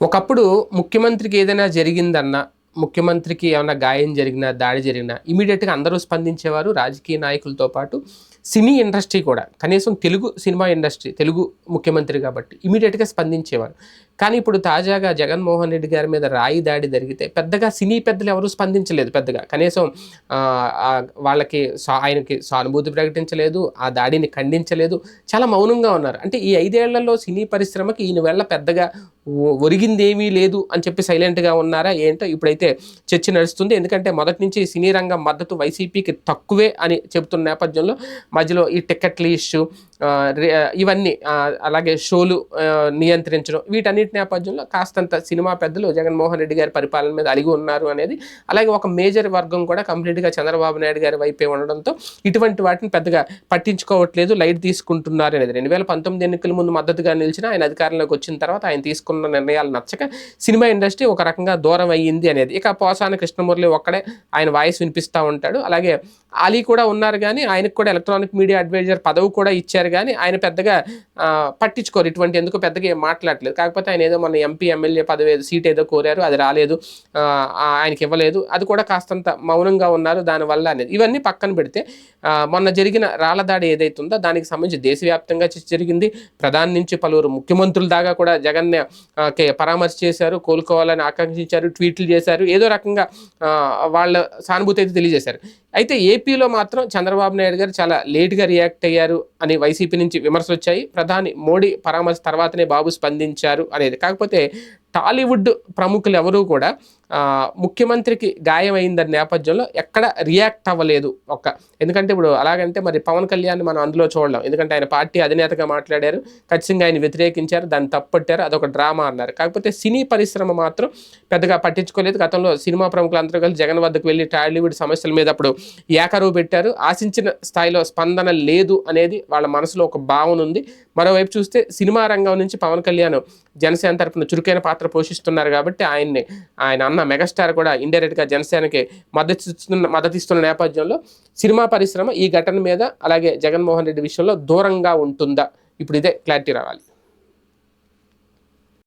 ఒకప్పుడు ముఖ్యమంత్రికి ఏదైనా జరిగిందన్నా ముఖ్యమంత్రికి ఏమైనా గాయం జరిగినా దాడి జరిగినా ఇమీడియట్గా అందరూ స్పందించేవారు రాజకీయ నాయకులతో పాటు సినీ ఇండస్ట్రీ కూడా కనీసం తెలుగు సినిమా ఇండస్ట్రీ తెలుగు ముఖ్యమంత్రి కాబట్టి ఇమీడియట్గా స్పందించేవారు కానీ ఇప్పుడు తాజాగా జగన్మోహన్ రెడ్డి గారి మీద రాయి దాడి జరిగితే పెద్దగా సినీ పెద్దలు ఎవరూ స్పందించలేదు పెద్దగా. కనీసం వాళ్ళకి ఆయనకి సానుభూతి ప్రకటించలేదు ఆ దాడిని ఖండించలేదు. చాలా మౌనంగా ఉన్నారు. అంటే ఈ ఐదేళ్ళలో సినీ పరిశ్రమకి ఈయన వల్ల పెద్దగా ఒ- ఒరిగిందేమీ లేదు అని చెప్పి సైలెంట్గా ఉన్నారా? ఏంటో ఇప్పుడైతే చర్చ నడుస్తుంది. ఎందుకంటే మొదటి నుంచి సినీ రంగం మద్దతు వైసీపీకి తక్కువే అని చెబుతున్న నేపథ్యంలో మధ్యలో ఈ టికెట్ల ఇష్యూ ఇవన్నీ అలాగే షోలు నియంత్రించడం వీటన్నిటి నేపథ్యంలో కాస్తంత సినిమా పెద్దలు జగన్మోహన్ రెడ్డి గారి పరిపాలన మీద అలిగి ఉన్నారు అనేది అలాగే ఒక మేజర్ వర్గం కూడా కంప్లీట్గా చంద్రబాబు నాయుడు గారి వైపే ఉండడంతో ఇటువంటి వాటిని పెద్దగా పట్టించుకోవట్లేదు లైట్ తీసుకుంటున్నారు అనేది. రెండు వేల పంతొమ్మిది ఎన్నికల ముందు మద్దతుగా నిలిచిన ఆయన అధికారంలోకి వచ్చిన తర్వాత ఆయన తీసుకున్న నిర్ణయాలు నచ్చక సినిమా ఇండస్ట్రీ ఒక రకంగా దూరం అయ్యింది అనేది. ఇక పోసాన కృష్ణమురళి ఒక్కడే ఆయన వాయిస్ వినిపిస్తూ ఉంటాడు. అలాగే అలీ కూడా ఉన్నారు కానీ ఆయనకు కూడా ఎలక్ట్రానిక్ మీడియా అడ్వైజర్ పదవి కూడా ఇచ్చారు కానీ ఆయన పెద్దగా పట్టించుకోరు. ఇటువంటి ఎందుకు పెద్దగా ఏం మాట్లాడలేదు కాకపోతే ఆయన ఏదో మన ఎంపీ ఎమ్మెల్యే పదవి ఏదో సీట్ ఏదో కోరారు అది రాలేదు. ఆయనకి ఇవ్వలేదు. అది కూడా కాస్తంత మౌనంగా ఉన్నారు దానివల్ల అనేది ఇవన్నీ పక్కన పెడితే మొన్న జరిగిన రాళ్ళ దాడి ఏదైతే ఉందో దానికి సంబంధించి దేశవ్యాప్తంగా జరిగింది. ప్రధాని నుంచి పలువురు ముఖ్యమంత్రుల దాకా కూడా జగన్ పరామర్శ చేశారు కోలుకోవాలని ఆకాంక్షించారు ట్వీట్లు చేశారు ఏదో రకంగా వాళ్ళ సానుభూతి అయితే తెలియజేశారు. అయితే ఏపీలో మాత్రం చంద్రబాబు నాయుడు గారు చాలా లేట్గా రియాక్ట్ అయ్యారు అని వైసీపీ నుంచి విమర్శలు వచ్చాయి ప్రధాని మోడీ పరామర్శ తర్వాతనే బాబు స్పందించారు అనేది. కాకపోతే టాలీవుడ్ ప్రముఖులు ఎవరూ కూడా ముఖ్యమంత్రికి గాయమైందన్న నేపథ్యంలో ఎక్కడ రియాక్ట్ అవ్వలేదు ఒక్క ఎందుకంటే ఇప్పుడు అలాగంటే మరి పవన్ కళ్యాణ్ మనం అందులో చూడలేం. ఎందుకంటే ఆయన పార్టీ అధినేతగా మాట్లాడారు ఖచ్చితంగా ఆయన వ్యతిరేకించారు దాన్ని తప్పట్టారు అదొక డ్రామా అన్నారు. కాకపోతే సినీ పరిశ్రమ మాత్రం పెద్దగా పట్టించుకోలేదు. గతంలో సినిమా ప్రముఖులందరూ కలిసి జగన్ వద్దకు వెళ్ళి టాలీవుడ్ సమస్యల మీద అప్పుడు ఏకరువు పెట్టారు. ఆశించిన స్థాయిలో స్పందన లేదు అనేది వాళ్ళ మనసులో ఒక భావన ఉంది. మరోవైపు చూస్తే సినిమా రంగం నుంచి పవన్ కళ్యాణ్ జనసేన తరపున చురుకైన పాత్ర పాత్ర పోషిస్తున్నారు కాబట్టి ఆయన్ని ఆయన అన్న మెగాస్టార్ కూడా ఇండైరెక్ట్గా జనసేనకి మద్దతు ఇస్తున్న మద్దతు ఇస్తున్న నేపథ్యంలో సినిమా పరిశ్రమ ఈ ఘటన మీద అలాగే జగన్మోహన్ రెడ్డి విషయంలో దూరంగా ఉంటుందా? ఇప్పుడు ఇదే క్లారిటీ రావాలి.